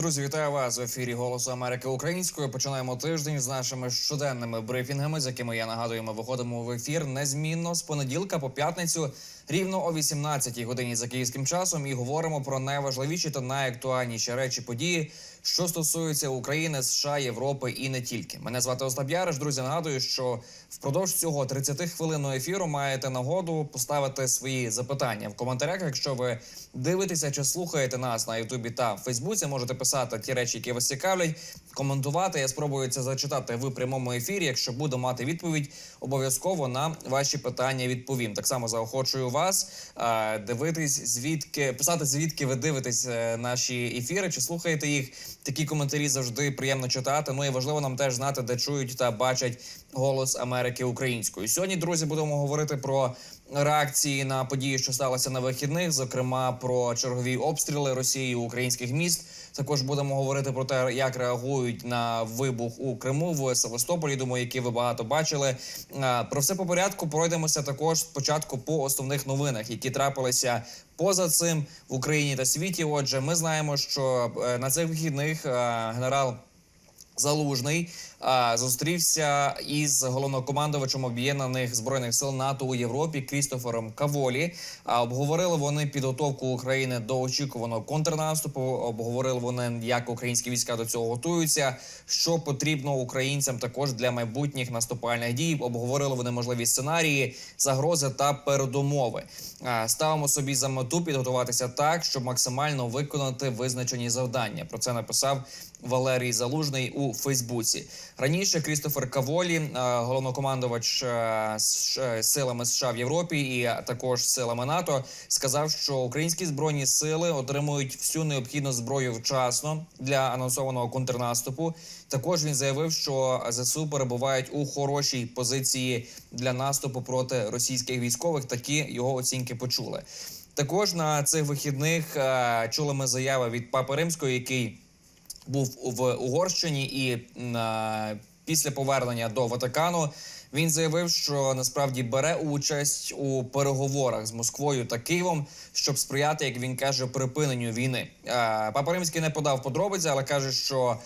Друзі, вітаю вас в ефірі Голосу Америки Українською. Починаємо тиждень з нашими щоденними брифінгами, з якими я нагадую, ми виходимо в ефір незмінно з понеділка по п'ятницю, рівно о 18-й годині за київським часом, і говоримо про найважливіші та найактуальніші речі події, що стосуються України, США, Європи і не тільки. Мене звати Остап Яриш. Друзі, нагадую, що впродовж цього 30 хвилинного ефіру маєте нагоду поставити свої запитання в коментарях. Якщо ви дивитеся чи слухаєте нас на Ютубі та Фейсбуці, можете писати ті речі, які вас цікавлять, коментувати. Я спробую це зачитати в прямому ефірі. Якщо буду мати відповідь, обов'язково на ваші питання відповім. Так само заохочую вас дивитись, звідки писати, звідки ви дивитесь е, наші ефіри, чи слухаєте їх. Такі коментарі завжди приємно читати. Ну і важливо нам теж знати, де чують та бачать голос Америки українською. Сьогодні, друзі, будемо говорити про реакції на події, що сталося на вихідних, зокрема про чергові обстріли Росії українських міст. Також будемо говорити про те, як реагують на вибух у Криму в Севастополі. Думаю, які ви багато бачили. Про все по порядку пройдемося також спочатку по основних новинах, які трапилися поза цим в Україні та світі. Отже, ми знаємо, що е, на цих вихідних е, генерал. Залужний зустрівся із головнокомандувачем об'єднаних збройних сил НАТО у Європі Крістофером Каволі. Обговорили вони підготовку України до очікуваного контрнаступу. Обговорили вони, як українські війська до цього готуються, що потрібно українцям також для майбутніх наступальних дій. Обговорили вони можливі сценарії, загрози та передумови. Ставимо собі за мету підготуватися так, щоб максимально виконати визначені завдання. Про це написав Валерій Залужний у Фейсбуці. Раніше Крістофер Каволі, е, головнокомандувач е, е, силами США в Європі і також силами НАТО, сказав, що українські збройні сили отримують всю необхідну зброю вчасно для анонсованого контрнаступу. Також він заявив, що ЗСУ перебувають у хорошій позиції для наступу проти російських військових. Такі його оцінки почули. Також на цих вихідних е, чули ми заяви від Папи Римського, який був в Угорщині, і після повернення до Ватикану він заявив, що насправді бере участь у переговорах з Москвою та Києвом, щоб сприяти, як він каже, припиненню війни. Папа Римський не подав подробиці, але каже, що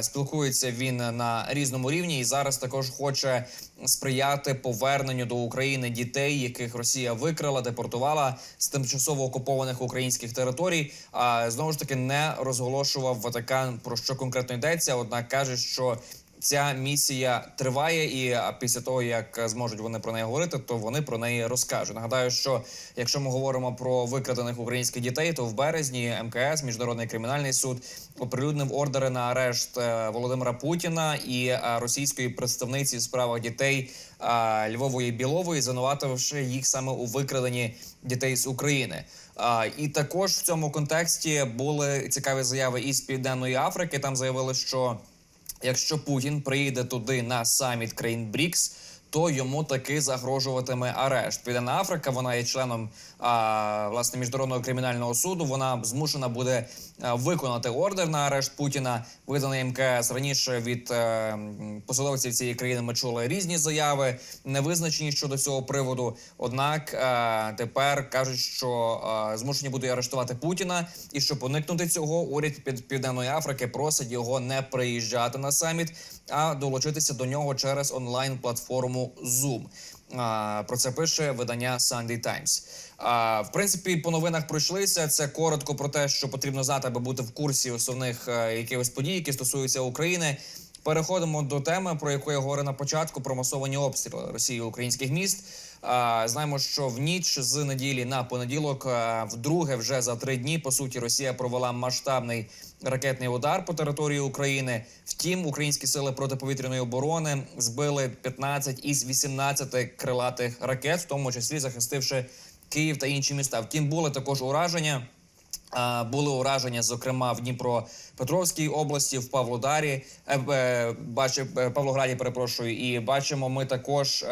спілкується він на різному рівні, і зараз також хоче сприяти поверненню до України дітей, яких Росія викрала, депортувала з тимчасово окупованих українських територій. А знову ж таки не розголошував Ватикан про що конкретно йдеться. Однак каже, що ця місія триває, і після того як зможуть вони про неї говорити, то вони про неї розкажуть. Нагадаю, що якщо ми говоримо про викрадених українських дітей, то в березні МКС міжнародний кримінальний суд оприлюднив ордери на арешт е, Володимира Путіна і е, російської представниці в справах дітей Львової Білової, звинувативши їх саме у викраденні дітей з України. І також в цьому контексті були цікаві заяви із Південної Африки. Там заявили, що якщо Путін приїде туди на саміт країн БРІКС, то йому таки загрожуватиме арешт. Південна Африка, вона є членом а, власне міжнародного кримінального суду. Вона змушена буде виконати ордер на арешт Путіна, виданий МКС. Раніше від е, м, посадовців цієї країни ми чули різні заяви, невизначені щодо цього приводу. Однак е, тепер кажуть, що е, змушені будуть арештувати Путіна, і щоб уникнути цього, уряд Під- Південної Африки просить його не приїжджати на саміт, а долучитися до нього через онлайн платформу Zoom. Про це пише видання Sunday Times. В принципі, по новинах пройшлися. Це коротко про те, що потрібно знати, аби бути в курсі основних е, якихось подій, які стосуються України. Переходимо до теми, про яку я говорив на початку, про масовані обстріли Росії українських міст. Знаємо, що в ніч з неділі на понеділок, вдруге, вже за три дні, по суті, Росія провела масштабний ракетний удар по території України. Втім, українські сили протиповітряної оборони збили 15 із 18 крилатих ракет, в тому числі захистивши Київ та інші міста. Втім, були також ураження. Були ураження, зокрема в Дніпропетровській області, в Павлодарі, е, е, бачив е, Павлограді. Перепрошую, і бачимо ми також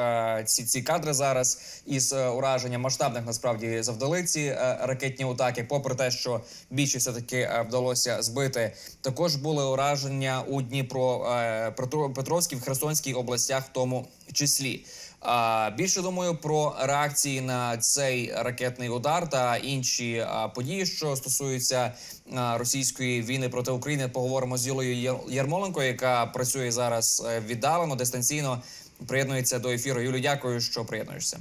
ці ці кадри зараз із ураження масштабних насправді завдали ці ракетні атаки. Попри те, що більшість все таки вдалося збити. Також були ураження у Дніпро е, Петро- Петровській, в Херсонській областях, в тому числі. Більше думаю про реакції на цей ракетний удар та інші події, що стосуються російської війни проти України. Поговоримо з Юлею Яр- Ярмоленко, яка працює зараз е, віддалено, дистанційно. Приєднується до ефіру. Юлю, дякую, що приєднуєшся.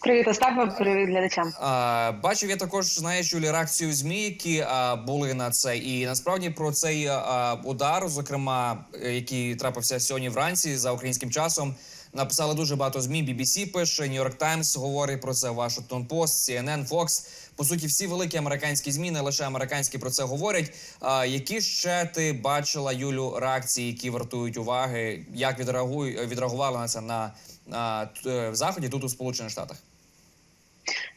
Привіт, Остапе, привіт глядачам. А, бачив я також, знаєш, Юлі, реакцію змі, які а, були на це, і насправді про цей а, удар, зокрема, е, який трапився сьогодні вранці за українським часом. Написали дуже багато змі. BBC пише, New York Times говорить про це. Washington Post, CNN, Fox. По суті, всі великі американські змі, не лише американські про це говорять. Які ще ти бачила Юлю реакції, які вартують уваги? Як відреагують відреагували на це на, в заході тут у Сполучених Штатах?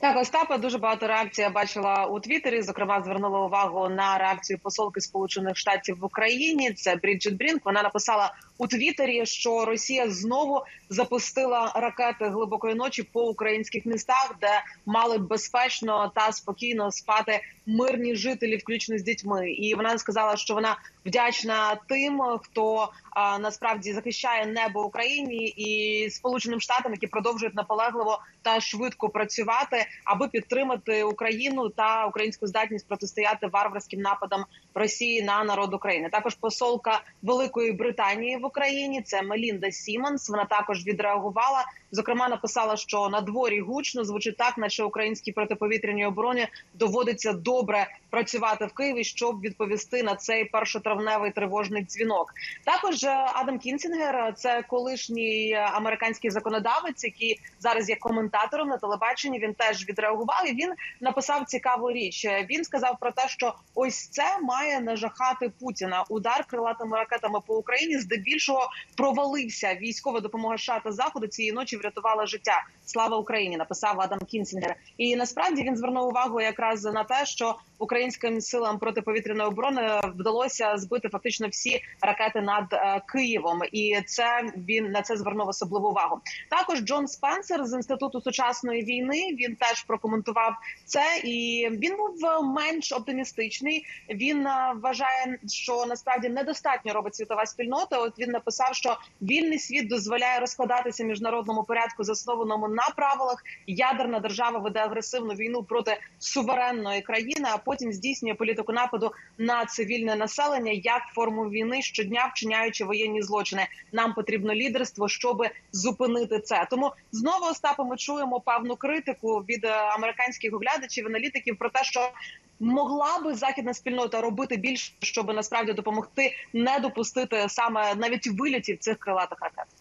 Так, Остапа дуже багато реакцій я бачила у Твіттері. Зокрема, звернула увагу на реакцію посолки Сполучених Штатів в Україні. Це Бріджит Брінк. Вона написала у Твіттері, що Росія знову запустила ракети глибокої ночі по українських містах, де мали безпечно та спокійно спати мирні жителі, включно з дітьми. І вона сказала, що вона вдячна тим, хто а, насправді захищає небо Україні і Сполученим Штатам, які продовжують наполегливо та швидко працювати, аби підтримати Україну та українську здатність протистояти варварським нападам Росії на народ України. Також посолка Великої Британії в Україні це Мелінда Сімонс. Вона також відреагувала. Зокрема, написала, що на дворі гучно звучить так, наче українській протиповітряній обороні доводиться добре працювати в Києві, щоб відповісти на цей першотравневий тривожний дзвінок. Також е, Адам Кінсінгер, це колишній американський законодавець, який зараз є коментатором на телебаченні. Він теж відреагував. і Він написав цікаву річ. Е, Він сказав про те, що ось це має нажахати Путіна. Удар крилатими ракетами по Україні здебільшого провалився. Військова допомога США та заходу цієї ночі врятувала життя. Слава Україні! Написав Адам Кінсінгер. І насправді він звернув увагу якраз на те, що українським силам протиповітряної оборони вдалося збити фактично всі ракети над е, Києвом, і це він на це звернув особливу увагу. Також Джон Спенсер з інституту сучасної війни він теж прокоментував це, і він був е, менш оптимістичний. Він вважає, що насправді недостатньо робить світова спільнота. От він написав, що вільний світ дозволяє розкладатися міжнародному порядку, заснованому на правилах. Ядерна держава веде агресивну війну проти суверенної країни, а потім здійснює політику нападу на цивільне населення як форму війни щодня вчиняючи воєнні злочини. Нам потрібно лідерство, щоб зупинити це. Тому знову Остапа, ми чуємо певну критику від е, американських оглядачів, аналітиків про те, що могла би західна спільнота робити більше, щоб насправді допомогти не допустити саме навіть вилітів цих крилатих ракет.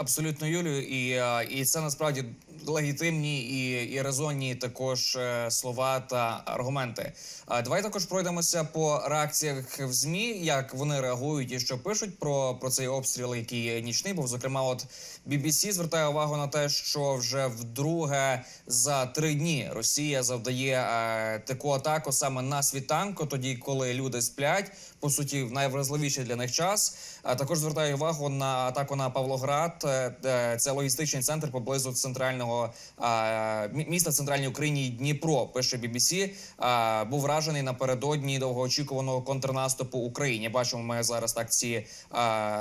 Абсолютно, Юлію, і, е, і це насправді легітимні і, і резонні також е, слова та аргументи. Давай також пройдемося по реакціях в змі, як вони реагують і що пишуть про, про цей обстріл, який нічний був. Зокрема, от BBC звертає увагу на те, що вже вдруге за три дні Росія завдає е, таку атаку саме на світанку, тоді коли люди сплять. По суті, в найвразливіший для них час. А також звертаю увагу на атаку на Павлоград. Е, Це логістичний центр поблизу центрального міста центральній Україні Дніпро. Пише BBC. Був вражений напередодні довгоочікуваного контрнаступу Україні. Бачимо ми зараз так ці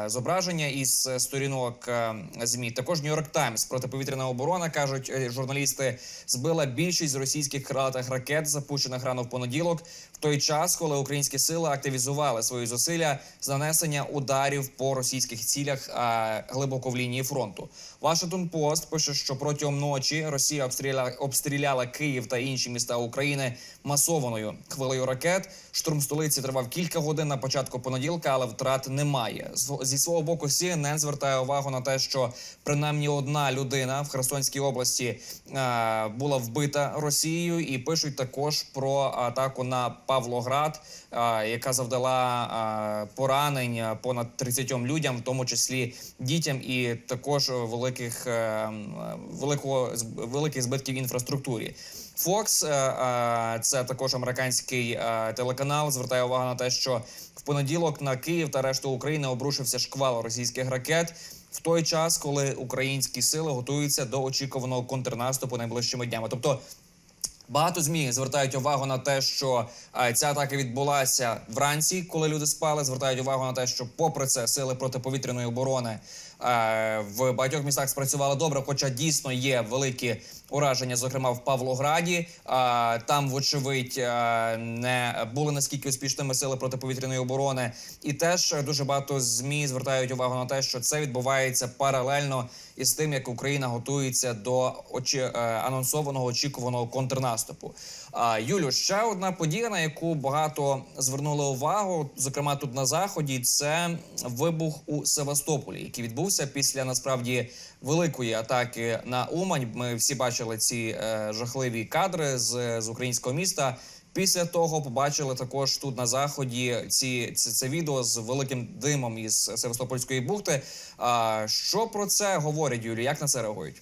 зображення із сторінок е, змі. Також Нью-Йорк Таймс протиповітряна оборона кажуть е, журналісти. Збила більшість російських крилатих ракет, запущених рано в понеділок, той час, коли українські сили активізували свої зусилля з нанесення ударів по російських цілях а, глибоко в лінії фронту. Вашингтон Пост пише, що протягом ночі Росія обстріляла, обстріляла Київ та інші міста України масованою хвилею ракет. Штурм столиці тривав кілька годин на початку понеділка, але втрат немає. Зі свого боку, CNN звертає увагу на те, що принаймні одна людина в Херсонській області е, була вбита Росією, і пишуть також про атаку на Павлоград, яка завдала поранень понад 30 людям, в тому числі дітям, і також великих е, великого великих збитків інфраструктурі. Fox, е, е, це також американський телеканал, звертає увагу на те, що в понеділок на Київ та решту України обрушився шквал російських ракет. В той час, коли українські сили готуються до очікуваного контрнаступу найближчими днями, тобто Багато змі звертають увагу на те, що е, ця атака відбулася вранці, коли люди спали. Звертають увагу на те, що, попри це, сили протиповітряної оборони в багатьох містах спрацювали добре, хоча дійсно є великі ураження, зокрема в Павлограді. Е, Там, вочевидь, е, не були наскільки успішними сили протиповітряної оборони, і теж е, дуже багато змі звертають увагу на те, що це відбувається паралельно із тим, як Україна готується до очі е, анонсованого очікуваного контрнаступу. Юлю, ще одна подія, на яку багато звернули увагу, зокрема тут на заході, це вибух у Севастополі, який відбувся після насправді великої атаки на Умань. Ми всі бачили ці е, жахливі кадри з, з українського міста. Після того побачили також тут на заході ці це, це відео з великим димом із Севастопольської бухти. А що про це говорять Юлі? Як на це реагують?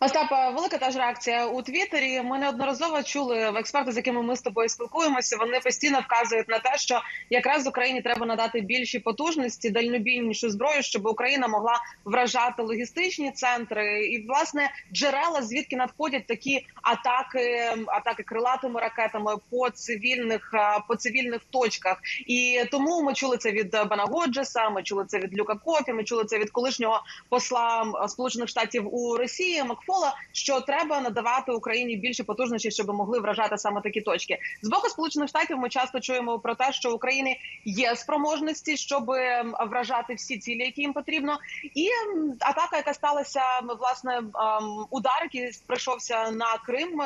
Остап, велика теж реакція у Твіттері. Ми неодноразово чули в експерти, з якими ми з тобою спілкуємося. Вони постійно вказують на те, що якраз Україні треба надати більші потужності, дальнобійнішу зброю, щоб Україна могла вражати логістичні центри і власне джерела, звідки надходять такі атаки, атаки крилатими ракетами по цивільних е, по цивільних точках. І тому ми чули це від Бана Годжеса, Ми чули це від Люка Кофі. Ми чули це від колишнього посла е, Сполучених Штатів у Росії Макфола. Що треба надавати Україні більше потужності, щоб могли вражати саме такі точки. З боку Сполучених Штатів ми часто чуємо про те, що в Україні є спроможності, щоб вражати всі цілі, які їм потрібно. І атака, яка сталася власне удар, який прийшовся на Крим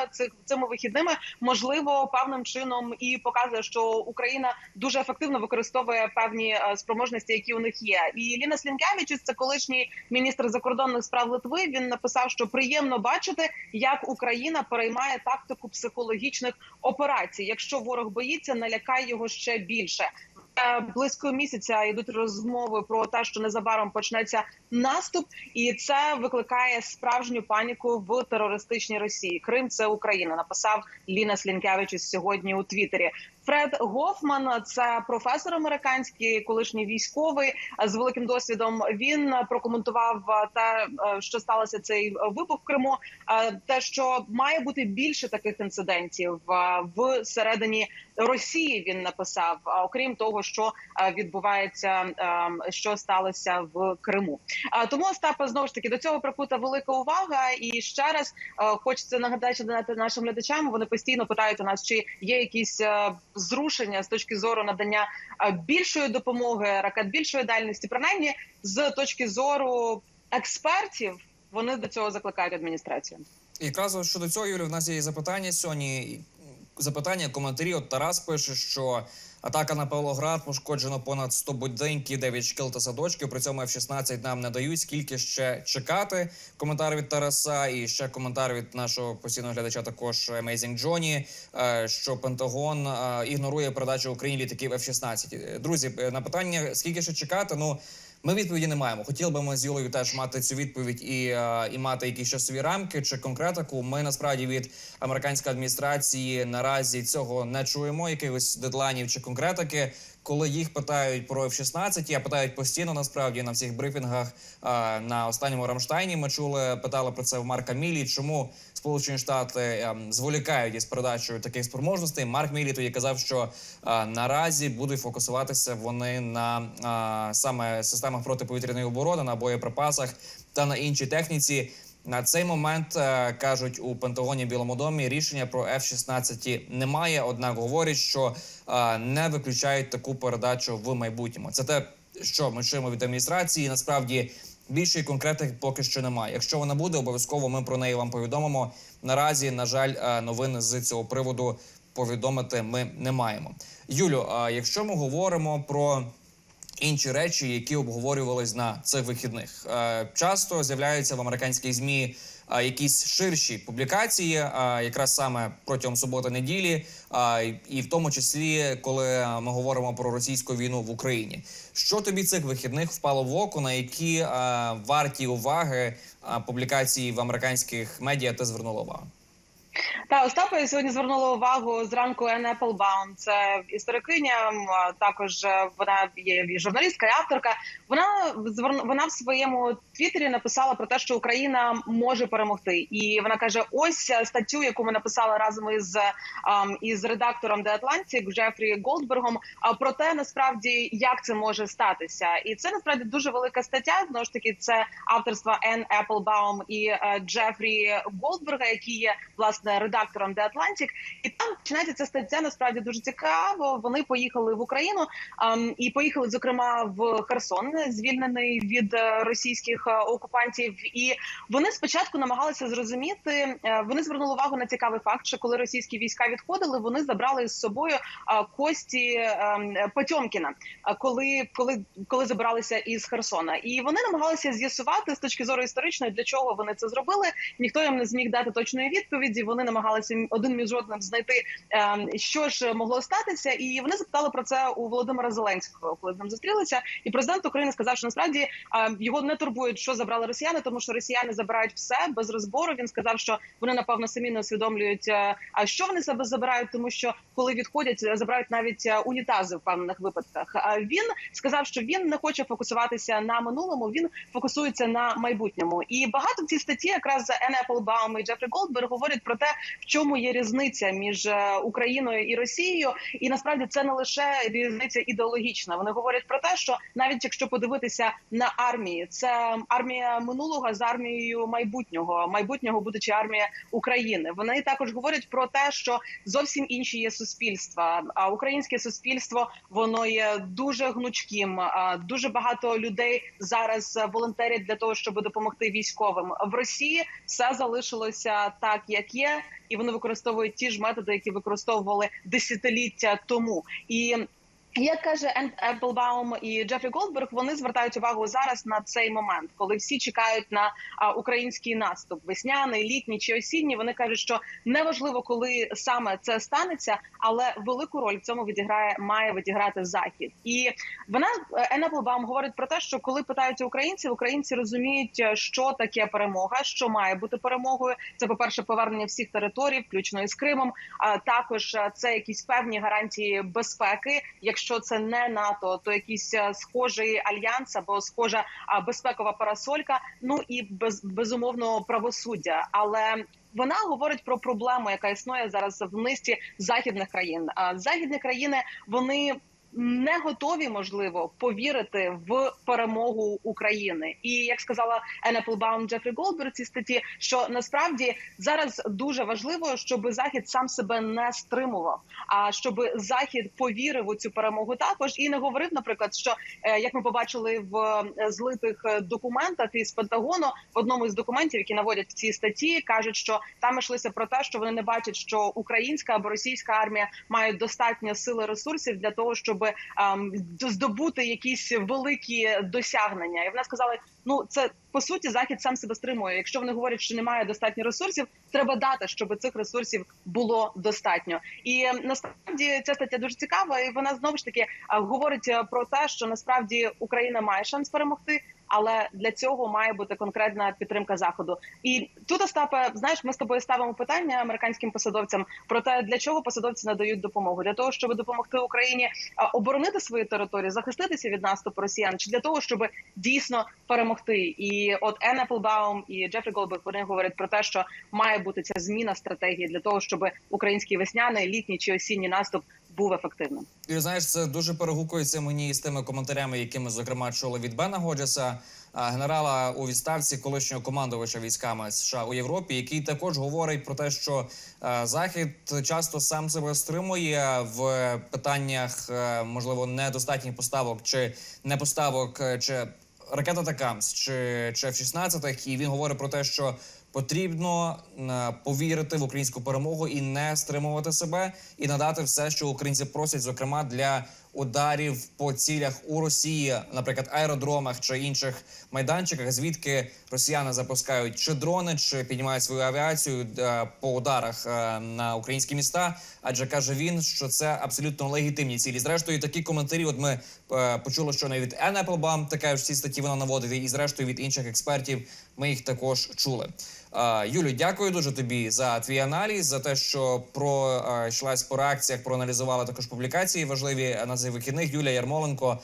цими вихідними, можливо, певним чином і показує, що Україна дуже ефективно використовує певні е, спроможності, які у них є. І Ліна Слінкевичус, це колишній міністр закордонних справ Литви. Він написав, що приємно бачити, як Україна переймає тактику психологічних операцій. Якщо ворог боїться, налякає його ще більше. Е, Близько місяця йдуть розмови про те, що незабаром почнеться наступ, і це викликає справжню паніку в терористичній Росії. Крим це Україна. Написав Ліна Слінкевич сьогодні у Твіттері. Фред Гофман, це професор американський, колишній військовий з великим досвідом. Він прокоментував те, що сталося цей вибух в Криму. Те, що має бути більше таких інцидентів в середині Росії. Він написав, окрім того, що відбувається, що сталося в Криму. Тому Остапа знову ж таки до цього прикута велика увага. І ще раз хочеться нагадати нашим глядачам. Вони постійно питають у нас, чи є якісь зрушення з точки зору надання більшої допомоги, ракет більшої дальності, принаймні з точки зору експертів, вони до цього закликають адміністрацію. Якраз щодо цього, Юрій, в нас є запитання сьогодні. Запитання, коментарі. От Тарас пише, що атака на Павлоград пошкоджено понад 100 будинків, 9 шкіл та садочків. При цьому F-16 нам не дають. Скільки ще чекати? Коментар від Тараса, і ще коментар від нашого постійного глядача, також Amazing Johnny, що Пентагон ігнорує передачу Україні літаків F-16. Друзі, на питання скільки ще чекати? Ну. Ми відповіді не маємо. Хотіли би ми з Юлею теж мати цю відповідь і і мати якісь часові рамки чи конкретику. Ми насправді від американської адміністрації наразі цього не чуємо. Якихось дедлайнів чи конкретики. Коли їх питають про F-16, я питають постійно насправді на всіх брифінгах на останньому Рамштайні. Ми чули, питали про це в Марка Мілі. Чому Сполучені Штати зволікають із передачею таких спроможностей? Марк Мілі тоді казав, що наразі будуть фокусуватися вони на саме системах протиповітряної оборони, на боєприпасах та на іншій техніці. На цей момент е, кажуть у Пентагоні Білому домі рішення про F-16 немає. Однак говорять, що е, не виключають таку передачу в майбутньому. Це те, що ми чуємо від адміністрації. Насправді більшої конкретики поки що немає. Якщо вона буде, обов'язково ми про неї вам повідомимо. Наразі, на жаль, новин новини з цього приводу повідомити ми не маємо. Юлю, а якщо ми говоримо про інші речі, які обговорювались на цих вихідних. Е, часто з'являються в американських змі е, якісь ширші публікації, якраз саме протягом суботи-неділі, і в тому числі, коли ми говоримо про російську війну в Україні. Що тобі цих вихідних впало в око, на які варті уваги публікації в американських медіа ти звернула увагу? Та Остапа я сьогодні звернула увагу зранку Ен Еплбаум. Це історикиня. Також е, вона є журналістка, і авторка. Вона вона в своєму твіттері написала про те, що Україна може перемогти, і вона каже: ось е, статтю, яку ми написали разом із із редактором The Atlantic Джефрі Голдбергом. Про те, насправді як це може статися, і це насправді дуже велика стаття. Знову ж таки, це авторства Ен Еплбаум і е, Джефрі Голдберга, який є власне редактором The Atlantic. І там починається ця стаття насправді дуже цікаво. Вони поїхали в Україну і поїхали, зокрема, в Херсон, звільнений від е, російських е, окупантів. І вони спочатку намагалися зрозуміти. е, Вони звернули увагу на цікавий факт, що коли російські війська відходили, вони забрали з собою кості ем, Потьомкіна, коли, коли, коли забиралися із Херсона, і вони намагалися з'ясувати з точки зору історичної, для чого вони це зробили. Ніхто їм не зміг дати точної відповіді. Вони намагалися один між одним знайти, ем, що ж могло статися, і вони запитали про це у Володимира Зеленського, коли з зустрілися. І президент України сказав, що насправді ем, його не турбують, що забрали росіяни, тому що росіяни забирають все без розбору. Він сказав, що вони напевно самі не усвідомлюють, е, а що вони себе забирають, тому що коли відходять, забирають навіть е, унітази в певних випадках. А він сказав, що він не хоче фокусуватися на минулому, він фокусується на майбутньому. І багато в цій статті, якраз Ен Еплбаум і Джефрі Голдберг говорять про те, в чому є різниця між е, Україною і Росією. І насправді це не лише різниця ідеологічна. Вони говорять про те, що навіть якщо подивитися на армії, це армія минулого з армією майбутнього, майбутнього будучи армія України. Вони також говорять про те, що зовсім інші є суспільства. А українське суспільство воно є дуже гнучким. Дуже багато людей зараз волонтерять для того, щоб допомогти військовим. В Росії все залишилося так, як є, і вони використовують ті ж методи, які використовували десятиліття тому. І як каже Ен Еплбаум і Джефрі Голдберг, вони звертають увагу зараз на цей момент, коли всі чекають на український наступ, весняний, літній чи осінній. Вони кажуть, що неважливо, коли саме це станеться, але велику роль в цьому відіграє має відіграти захід. І вона Ен говорить про те, що коли питаються українців, українці розуміють, е, що таке перемога, що має бути перемогою. Це по перше, повернення всіх територій, включно із Кримом. А також е, це якісь певні гарантії безпеки. Якщо це не НАТО, то якийсь е, схожий альянс або схожа безпекова парасолька. Ну і без безумовно правосуддя, але. Вона говорить про проблему, яка існує зараз в низці західних країн. А західні країни вони не готові, можливо, повірити в перемогу України. І як сказала Енеплбаум Джефрі Голдберг цій статті, що насправді зараз дуже важливо, щоб захід сам себе не стримував, а щоб захід повірив у цю перемогу також і не говорив, наприклад, що е, як ми побачили в е, злитих документах із Пентагону, в одному із документів, які наводять в цій статті, кажуть, що там йшлося про те, що вони не бачать, що українська або російська армія мають достатньо сили ресурсів для того, щоб ем, здобути якісь великі досягнення. І вона сказала: ну це по суті захід сам себе стримує. Якщо вони говорять, що немає достатньо ресурсів, треба дати, щоб цих ресурсів було достатньо. І ем, насправді ця стаття дуже цікава, і вона знову ж таки е, говорить е, про те, що насправді Україна має шанс перемогти. Але для цього має бути конкретна підтримка заходу. І тут Остапе, знаєш, ми з тобою ставимо питання американським посадовцям про те, для чого посадовці надають допомогу для того, щоб допомогти Україні оборонити свої території, захиститися від наступу росіян, чи для того, щоб дійсно перемогти. І от Ен Еплбаум і Джефрі Голберг вони говорять про те, що має бути ця зміна стратегії для того, щоб український весняний, літній чи осінній наступ був ефективним. І знаєш, це дуже перегукується мені з тими коментарями, якими зокрема чули від Бена Годжеса, генерала у відставці колишнього командувача військами США у Європі, який також говорить про те, що захід часто сам себе стримує в питаннях можливо недостатніх поставок чи не поставок, е, чи ракет Атакамс, чи, чи F-16, і він говорить про те, що потрібно е, повірити в українську перемогу і не стримувати себе, і надати все, що українці просять, зокрема для ударів по цілях у Росії, наприклад, аеродромах чи інших майданчиках, звідки росіяни запускають чи дрони, чи піднімають свою авіацію е, по ударах е, на українські міста. Адже каже він, що це абсолютно легітимні цілі. Зрештою, такі коментарі. От ми почули, що не від Ен Еплбам, така ж ці статті вона наводить, і зрештою від інших експертів Ми їх також чули. Юлю, дякую дуже тобі за твій аналіз, за те, що пройшлась по реакціях, проаналізувала також публікації важливі на цих вихідних. Юлія Ярмоленко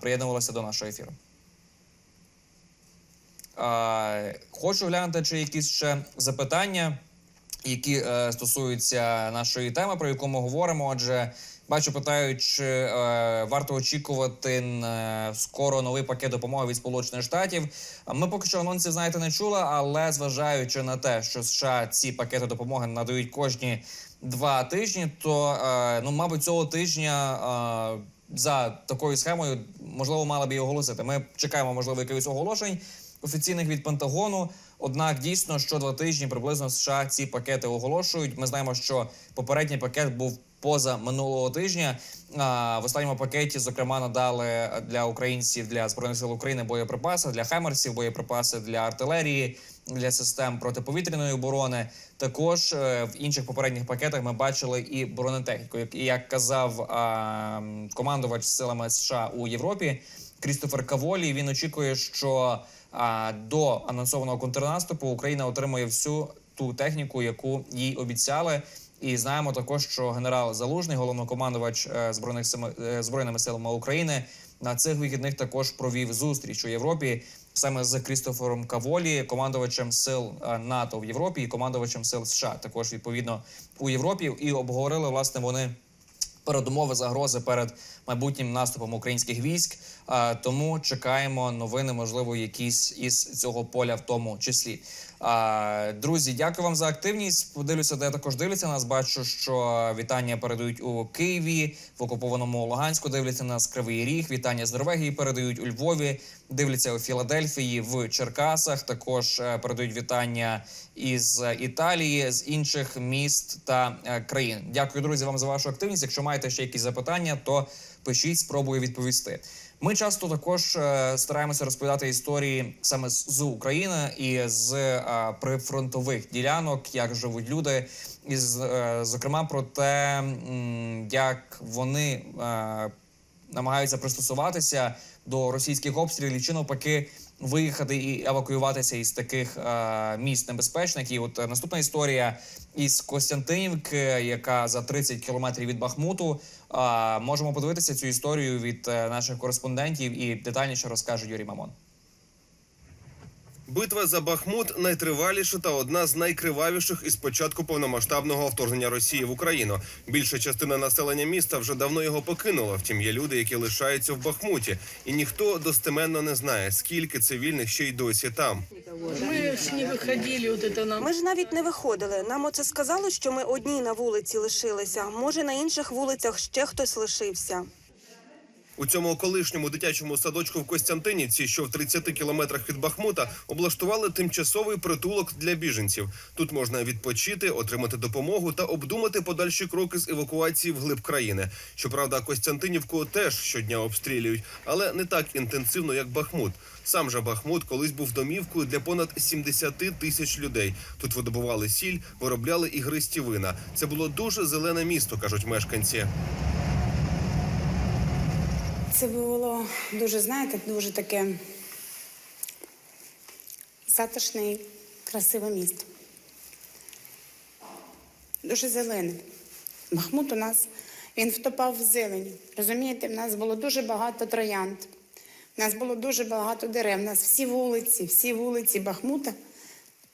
приєднувалася до нашого ефіру. Хочу глянути, чи якісь ще запитання, які е, стосуються нашої теми, про яку ми говоримо. Отже, бачу, питають, чи е, варто очікувати е, скоро новий пакет допомоги від Сполучених Штатів. Ми поки що анонсів, знаєте, не чули, але зважаючи на те, що США ці пакети допомоги надають кожні два тижні, то е, ну, мабуть, цього тижня. Е, за такою схемою можливо мали б і оголосити. Ми чекаємо, можливо, якихось оголошень офіційних від Пентагону. Однак дійсно що два тижні приблизно США ці пакети оголошують. Ми знаємо, що попередній пакет був поза минулого тижня. А, в останньому пакеті, зокрема, надали для українців для збройних сил України боєприпаси для хаймерсів, боєприпаси для артилерії, для систем протиповітряної оборони. Також е, в інших попередніх пакетах ми бачили і бронетехніку. І як казав а, командувач силами США у Європі Крістофер Каволі, він очікує, що а, до анонсованого контрнаступу Україна отримує всю ту техніку, яку їй обіцяли. І знаємо також, що генерал Залужний, головнокомандувач е, збройних е, збройними силами України, на цих вихідних також провів зустріч у Європі саме з Крістофером Каволі, командувачем сил е, НАТО в Європі і командувачем сил США, також відповідно у Європі, і обговорили власне вони передумови загрози перед майбутнім наступом українських військ. А, тому чекаємо новини, можливо, якісь із цього поля, в тому числі. А, друзі, дякую вам за активність. Подивлюся, де також дивляться нас. Бачу, що вітання передають у Києві, в окупованому Луганську. Дивляться нас Кривий Ріг. Вітання з Норвегії передають у Львові. Дивляться у Філадельфії, в Черкасах. Також е, передають вітання із Італії, з інших міст та е, країн. Дякую, друзі, вам за вашу активність. Якщо маєте ще якісь запитання, то пишіть, спробую відповісти. Ми часто також е, стараємося розповідати історії саме з, України і з е, прифронтових ділянок, як живуть люди, і е, зокрема про те, як вони намагаються пристосуватися до російських обстрілів, чи навпаки виїхати і евакуюватися із таких е, міст небезпечних. І от е, наступна історія із Костянтинівки, яка за 30 кілометрів від Бахмуту. Е, можемо подивитися цю історію від е, наших кореспондентів і детальніше розкаже Юрій Мамон. Битва за Бахмут найтриваліша та одна з найкривавіших із початку повномасштабного вторгнення Росії в Україну. Більша частина населення міста вже давно його покинула. Втім, є люди, які лишаються в Бахмуті, і ніхто достеменно не знає, скільки цивільних ще й досі там. Мы ж не выходили, вот это нам. Ми ж навіть не виходили. Нам оце сказали, що ми одні на вулиці лишилися. Може, на інших вулицях ще хтось лишився. У цьому колишньому дитячому садочку в Костянтинівці, що в 30 кілометрах від Бахмута, облаштували тимчасовий притулок для біженців. Тут можна відпочити, отримати допомогу та обдумати подальші кроки з евакуації вглиб країни. Щоправда, Костянтинівку теж щодня обстрілюють, але не так інтенсивно, як Бахмут. Сам же Бахмут колись був домівкою для понад 70 тисяч людей. Тут видобували сіль, виробляли ігристі вина. Це було дуже зелене місто, кажуть мешканці. Це було дуже, знаєте, дуже таке затишне і красиве місто. Дуже зелене. Бахмут у нас він втопав в зелені. Розумієте, в нас було дуже багато троянд. У нас було дуже багато дерев. У нас всі вулиці, всі вулиці Бахмута,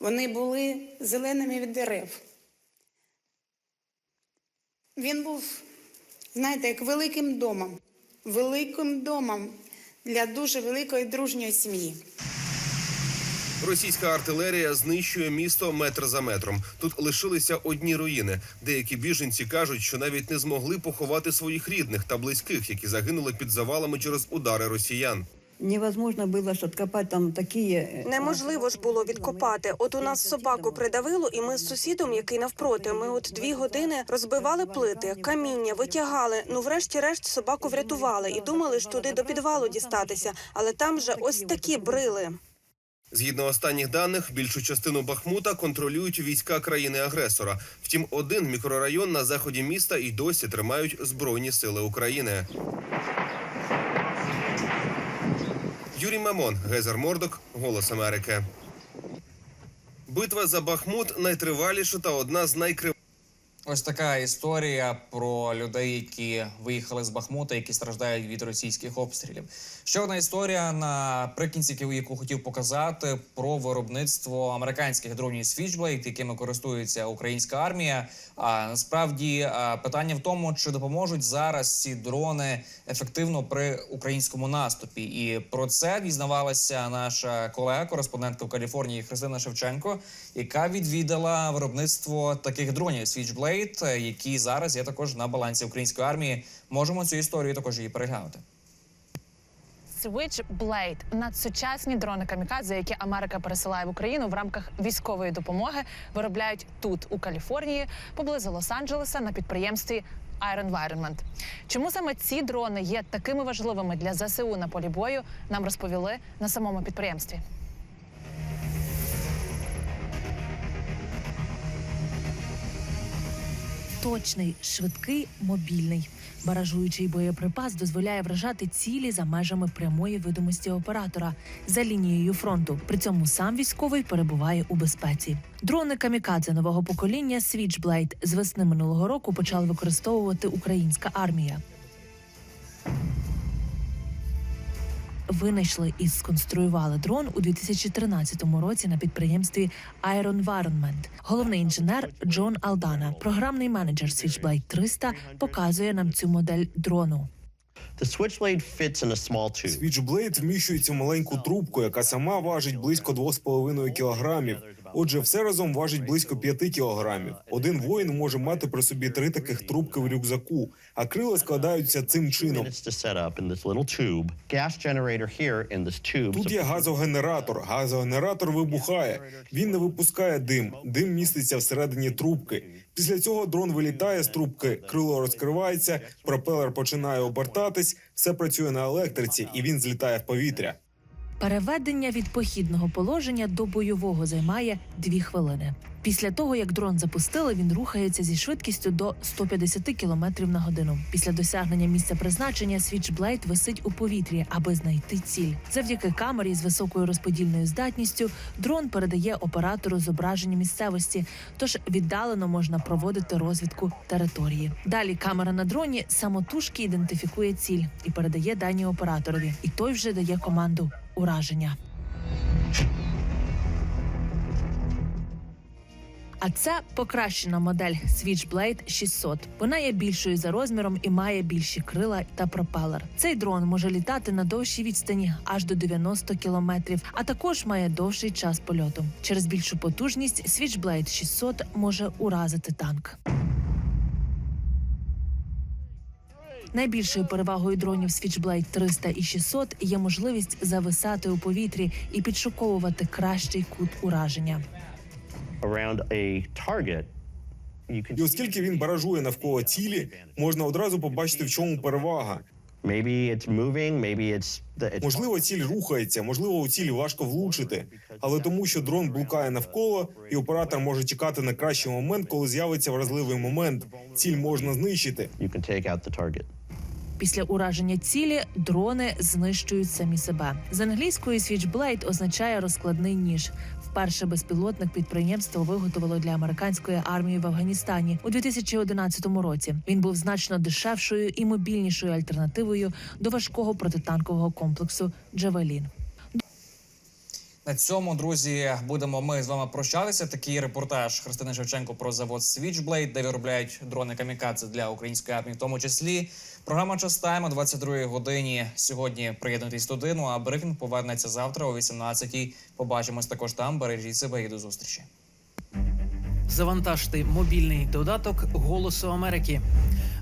вони були зеленими від дерев. Він був, знаєте, як великим домом, великим домом для дуже великої дружньої сім'ї. Російська артилерія знищує місто метр за метром. Тут лишилися одні руїни. Деякі біженці кажуть, що навіть не змогли поховати своїх рідних та близьких, які загинули під завалами через удари росіян. Невозможно было ж откопать там такие... э, Неможливо ж було відкопати. От у нас собаку придавило, і ми з сусідом, який навпроти, ми от дві години розбивали плити, каміння, витягали. Ну, врешті-решт, собаку врятували і думали ж туди до підвалу дістатися. Але там же ось такі брили. Згідно останніх даних, більшу частину Бахмута контролюють війська країни-агресора. Втім, один мікрорайон на заході міста і досі тримають збройні сили України. Юрій Мамон, Гезер Мордок, Голос Америки. Битва за Бахмут найтриваліша та одна з найкривіших. Ось така історія про людей, які виїхали з Бахмута, які страждають від російських обстрілів. Ще одна історія наприкінці, яку- хотів показати про виробництво американських дронів Switchblade, якими користується українська армія. А насправді питання в тому, чи допоможуть зараз ці дрони ефективно при українському наступі. І про це дізнавалася наша колега, кореспондентка в Каліфорнії Христина Шевченко, яка відвідала виробництво таких дронів Switchblade, які зараз є також на балансі української армії. Можемо цю історію також її переглянути. Switchblade – надсучасні дрони камікадзе, які Америка пересилає в Україну в рамках військової допомоги, виробляють тут, у Каліфорнії, поблизу Лос-Анджелеса, на підприємстві Iron Environment. Чому саме ці дрони є такими важливими для ЗСУ на полі бою, нам розповіли на самому підприємстві. Точний, швидкий, мобільний. Баражуючий боєприпас дозволяє вражати цілі за межами прямої видимості оператора за лінією фронту. При цьому сам військовий перебуває у безпеці. Дрони камікадзе нового покоління Switchblade з весни минулого року почали використовувати українська армія. Винайшли і сконструювали дрон у 2013 році на підприємстві Environment. Головний інженер Джон Алдана, програмний менеджер Switchblade 300, показує нам цю модель дрону. The switchblade fits in a small tube. Switchblade вміщується в маленьку трубку, яка сама важить близько 2,5 кілограмів. Отже, все разом важить близько 5 кілограмів. Один воїн може мати при собі три таких трубки в рюкзаку, а крила складаються цим чином. Тут є газогенератор. Газогенератор вибухає. Він не випускає дим. Дим міститься всередині трубки. Після цього дрон вилітає з трубки, крило розкривається, пропелер починає обертатись, все працює на електриці, і він злітає в повітря. Переведення від похідного положення до бойового займає дві хвилини. Після того, як дрон запустили, він рухається зі швидкістю до 150 км на годину. Після досягнення місця призначення Switchblade висить у повітрі, аби знайти ціль. Завдяки камері з високою розподільною здатністю дрон передає оператору зображення місцевості, тож віддалено можна проводити розвідку території. Далі камера на дроні самотужки ідентифікує ціль і передає дані операторові, і той вже дає команду ураження. А це покращена модель Switchblade 600. Вона є більшою за розміром і має більші крила та пропелер. Цей дрон може літати на довшій відстані аж до 90 кілометрів, а також має довший час польоту. Через більшу потужність Switchblade 600 може уразити танк. Найбільшою перевагою дронів Switchblade 300 і 600 є можливість зависати у повітрі і підшуковувати кращий кут ураження. І оскільки він баражує навколо цілі, можна одразу побачити, в чому перевага. Можливо, ціль рухається, можливо, у цілі важко влучити, але тому, що дрон блукає навколо, і оператор може чекати на кращий момент, коли з'явиться вразливий момент. Ціль можна знищити. Після ураження цілі дрони знищують самі себе. З англійської Switchblade означає розкладний ніж. Вперше безпілотник підприємство виготовило для американської армії в Афганістані у 2011 році. Він був значно дешевшою і мобільнішою альтернативою до важкого протитанкового комплексу Джавелін. На цьому, друзі, будемо ми з вами прощатися. Такий репортаж Христини Шевченко про завод Switchblade, де виробляють дрони камікадзе для української армії, в тому числі. Програма «Час Тайм» о 22 годині. Сьогодні приєднуйтесь туди. Ну а брифінг повернеться завтра о 18-й. Побачимось також там. Бережіть себе і до зустрічі. Завантажте мобільний додаток Голосу Америки.